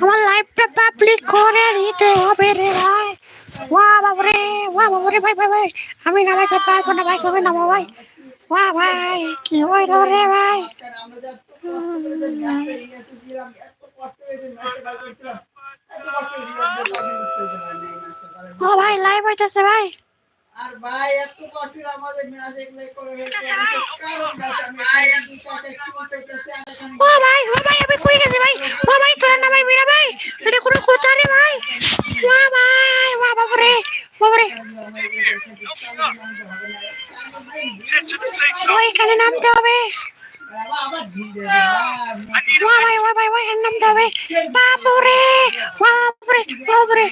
আমার লাইফটা পাবলিক করে নিতে হবে রে ভাই। ওয়া বাবরে ওয়া বাবরে ভাই ভাই ভাই। আমি নামাইতে পারব না ভাই তুমি নামো ভাই? ওয়া ভাই কি হইল রে ভাই? ও ভাই লাইভ হইতেছে ভাই। আর ভাই এত কঠিন আমাদের ম্যাচ এগুলো করে কারণ ভাই আমি এখানে দুই টাকা একটু করতেছি আর এখানে ও ভাই ও ভাই আমি ও, এখানে নামতে হবে। নামতে হবে। বাবরে বাবরে বাবরে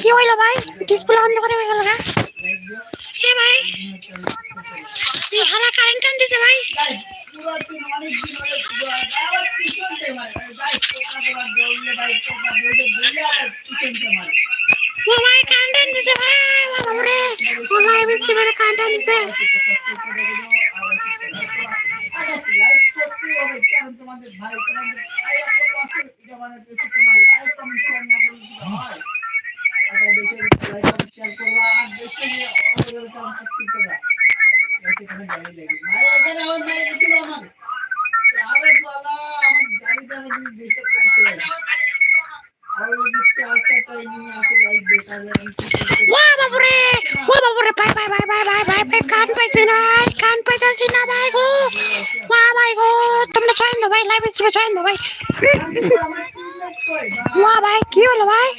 কি হইল ভাই? ডিসপ্লে অন করে হয়ে গেল না এ ভাই, এই হালা কারেন্ট টান দিছে ভাই। মামাই ভাই তোমাদের ভাই তোমাদের এত কষ্ট জমানো দিয়েছে তোমার লাইফ আমি শেয়ার না করলে হয় আর বেশি লাইফ আমি শেয়ার করব আর বেশি ভাই কি হলো ভাই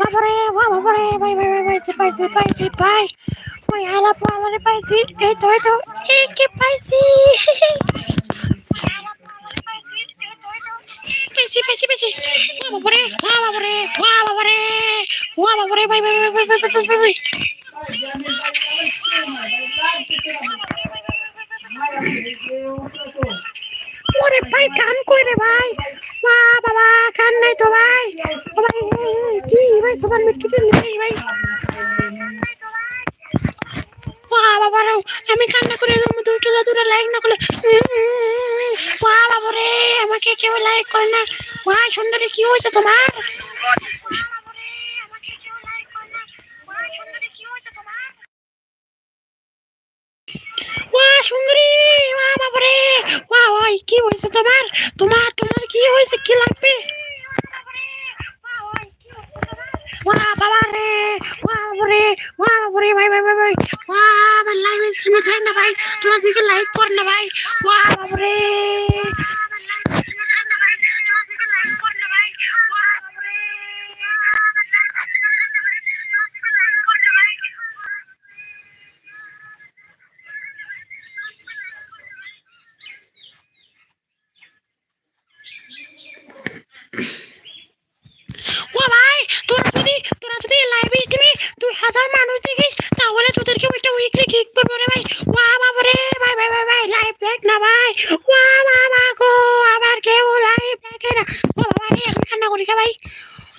বাবারে বাবারে ভাই ভাই ভাই ভাই ভাই ভাই ভাই ওই হালাপু আমারে পাইছি। এই তো এই তো একে পাইছি? পেছি পেছি পেছি ওয়া বাবারে ওয়া বাবারে ওয়া বাবারে ওয়া বাবারে বাই বাই আমি কান্না করে দুটো দুটো লাইক না করলে মা বাবা রে, আমাকে কেউ লাইক করে না। মা, সুন্দরী, কি হয়েছে তোমার? তোমার? তোমার কি হয়েছে? কি লাগবে? বাবারে ভাই ভাই ভাই। তোরা দিকে লাইক কর না ভাই। ওয়া বাবারে ও ভাই তোরা যদি তোরা যদি লাইভ স্ট্রিমে দুই হাজার মানুষ দেখিস তাহলে তোদেরকে ওইটা উইকলি কিক করব রে ভাই ওয়া বাবা রে ভাই ভাই ভাই ভাই লাইভ দেখ না ভাই ওয়া বাবা গো আবার কেউ লাইভ দেখে না ও বাবা রে আমি কান্না করি কে ভাই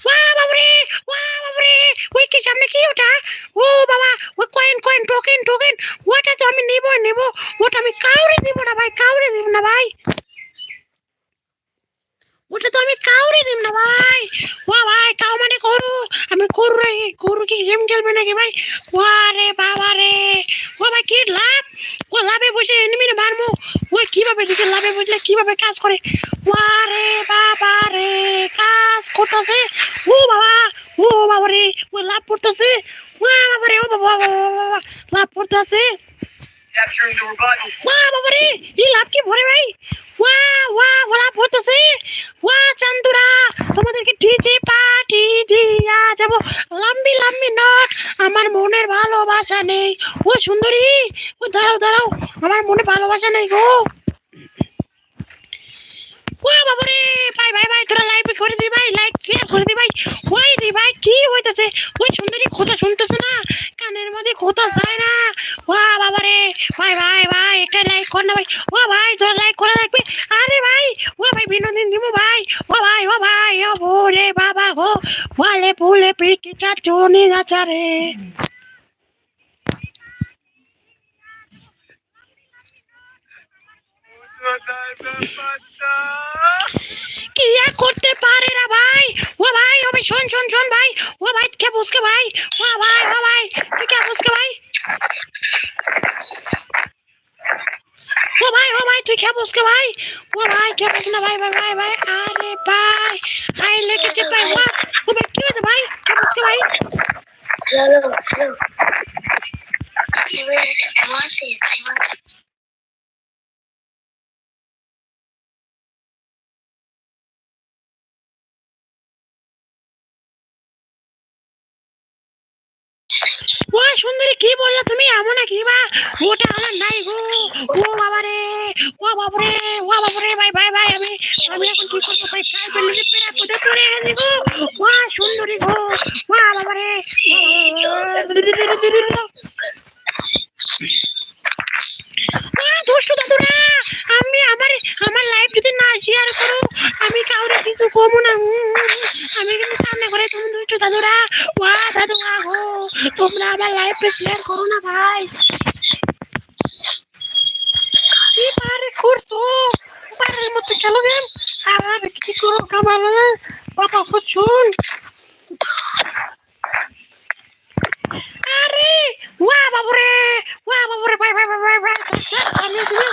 ওয়া বাবা রে ওয়া বাবা রে ওই কি সামনে কি ওটা ও বাবা ও কয়েন কয়েন টোকেন টোকেন ওটা তো আমি নেব নেব ওটা আমি কাউরে দিব না ভাই কাউরে দিব না ভাই ওটা তো আমি কাউরে দিব না ভাই ওয়া ভাই কাউ মানে গরু আমি গরু রে গরু কি গেম খেলবে নাকি ভাই ওয়া রে বাবা রে ও ভাই কি লাভ ও লাভে বসে এনিমিনে মারমু ওই কীভাবে দিকে লাভে বসলে কীভাবে কাজ করে। ওয়া রে, বাবা রে, কাজ করতেছে। ও বাবা ও বাবা রে ও লাভ করতেছে ওয়া বাবা রে, ও বাবা লাভ revival. ওয়া বাবা রে লাভ কি ভরে ভাই? ওয়া ওয়া হতেছে ওয়া, চান্দুরা, তোমাদেরকে ডিজে পার্টি দিয়া যাব। লম্বি লম্বি নট আমার মনের ভালোবাসা নেই। ও সুন্দরী, ও দাঁড়াও দাঁড়াও, আমার মনে ভালোবাসা নেই গো। ও বাবা রে ভাই ভাই ভাই, তোরা লাইভ করে দি ভাই লাইক শেয়ার করে দি ভাই। ওই রে ভাই, কি হইতাছে? ওই সুন্দরী কথা শুনতেছে না? কানের মধ্যে কথা যায় না। ওয়া বাবা রে ভাই ভাই ভাই, একটা লাইক কর না ভাই। ও ভাই, তোরা লাইক করে রাখবি। আরে ভাই, ও ভাই, বিনোদিন দিব ভাই। ও ভাই ও ভাই, ও ভোলে বাবা গো। ওয়ালে ভুলে পিকে চাচুনি নাচারে। কি করতে পারে না ভাই ও ভাই ও ভাই শোন শোন শোন ভাই ও ভাই কে বুঝকে ভাই ও ভাই ও ভাই তুই কে বুঝকে ভাই ও ভাই ও ভাই তুই কে বুঝকে ভাই ও ভাই কে বুঝ না ভাই ভাই ভাই ভাই আরে ভাই আই লেগেছে ভাই ও ভাই কি হয়েছে ভাই কে বুঝকে ভাই Hello, hello. ও সুন্দরী, কি বললা তুমি? এমন কি বা? ওটা আমার নাই গো। ও বাবা রে, ও বাবা রে, ও বাবা রে, ভাই ভাই ভাই, আমি আমি এখন কি করব? ভাই পেরা গেছি গো। সুন্দরী গো বাবা রে আমি আমার আমার লাইফ যদি না শেয়ার করো, আমি কাউরে কিছু কমু না। আমি কিন্তু সামনে করে তুমি দাদুরা ওয়া দাদু গো তোমরা আমার লাইফে শেয়ার করো না ভাই কি পারে করছ পারের মতো খেলো গেম আর কি করো কামাল বাবা শুন আরে ওয়া বাবুরে ওয়া বাবুরে ভাই ভাই ভাই ভাই আমি তুমি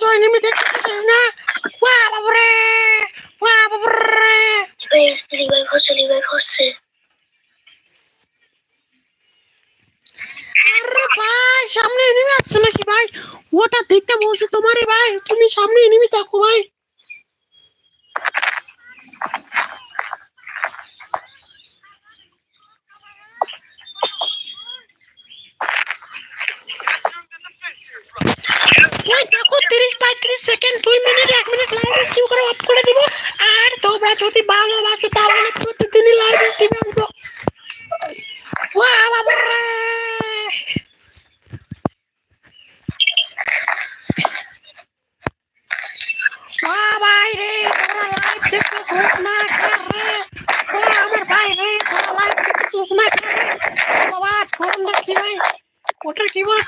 তো এনিমি দেখতে পাচ্ছি না ওয়া বাবুরে ওয়া বাবুরে Wait, revive হচ্ছে revive হচ্ছে আরে ভাই সামনে এনিমি আসছে নাকি ভাই ওটা দেখতে বলছি তোমারে ভাই তুমি সামনে এনিমি দেখো ভাই ওই দেখো তিরিশ পঁয়ত্রিশ সেকেন্ড দুই মিনিট এক মিনিট লাইভ স্ট্রিম করে অফ করে দিব আর তোমরা যদি ভালোবাসো তাহলে প্রতিদিনই লাইভ স্ট্রিমে আসব ওয়া বাবা রে ভাই রে তোরা লাইভ দেখতে চোখ না কর রে। ওয়া আমার ভাই রে তোরা লাইভ দেখতে চোখ না কি বল.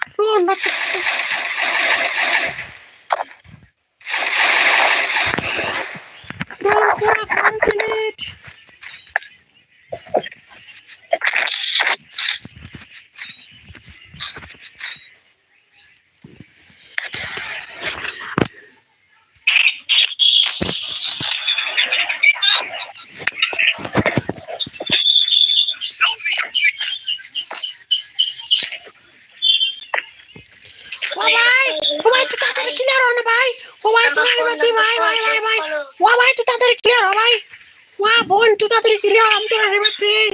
ও ভাই ও ভাই তুই তাড়াতাড়ি ক্লিয়ার হ না ভাই ও ভাই তুই ভাই ভাই ভাই ভাই ভাই ও ভাই তুই তাড়াতাড়ি ক্লিয়ার হ ভাই ওয়া বোন তুই তাড়াতাড়ি ক্লিয়ার আমি তোরা রিভাইভ পেয়ে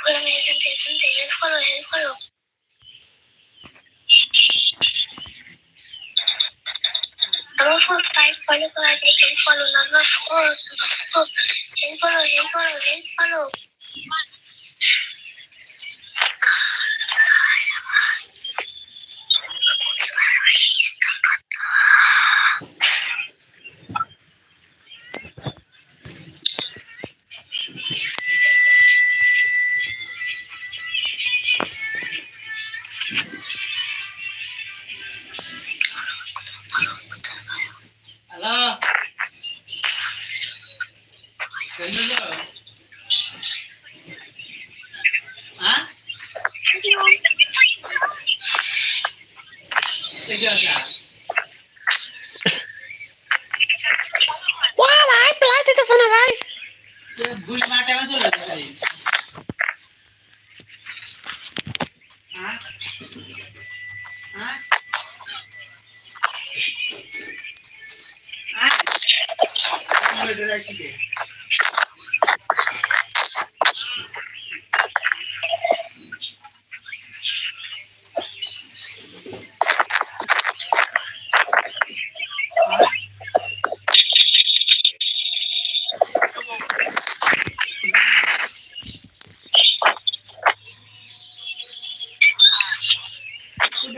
Follow me, এখান থেকে এখান থেকে help করো help করো আমার ফোন ফাইভ ফলো করা যায় হেল্প করো নাম্বার ফোর হেল্প করো হেল্প করো হেল্প করো ঠিক আছে ও ভাই প্লাই দিতেছ না ভাই ভুল মাঠে আমার চলে যেতে পারি হ্যাঁ হ্যাঁ হ্যাঁ আমি এটা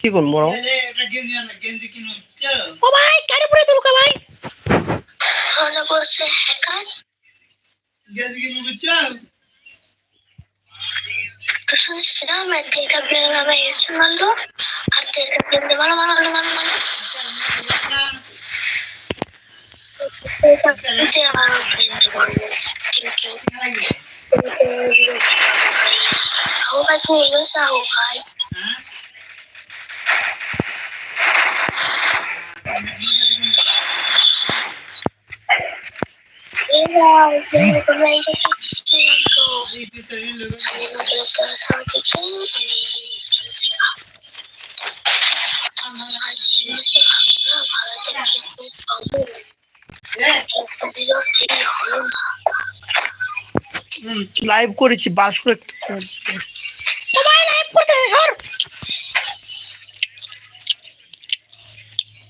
কি কোন বড় ও ভাই কারে পরে তুলকা ভাই। তাহলে বলছে হ্যাকার গেঞ্জি কিনো চল। చూసినా మెత్తేట పిల్లగా వేస్తున్నాడు అత్తేట పిల్లలు మన మన మన লাইভ করেছি বাস লাইভ করতে সর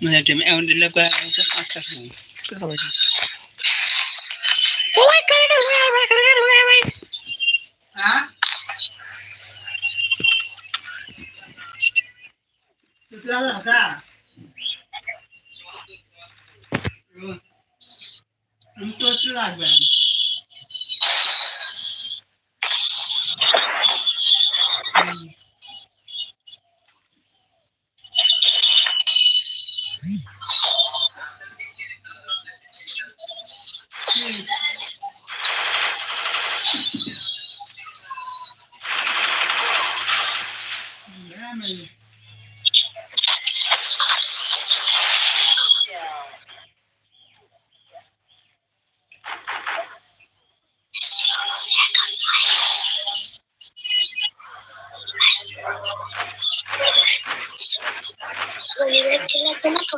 মানে টিম এমন দিলে কয় আচ্ছা ও ভাই কারে লুই আয় ভাই কারে লুই আয় ভাই হ্যাঁ তুই রাজা যা আমি তো একটু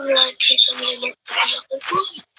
Durasi 很多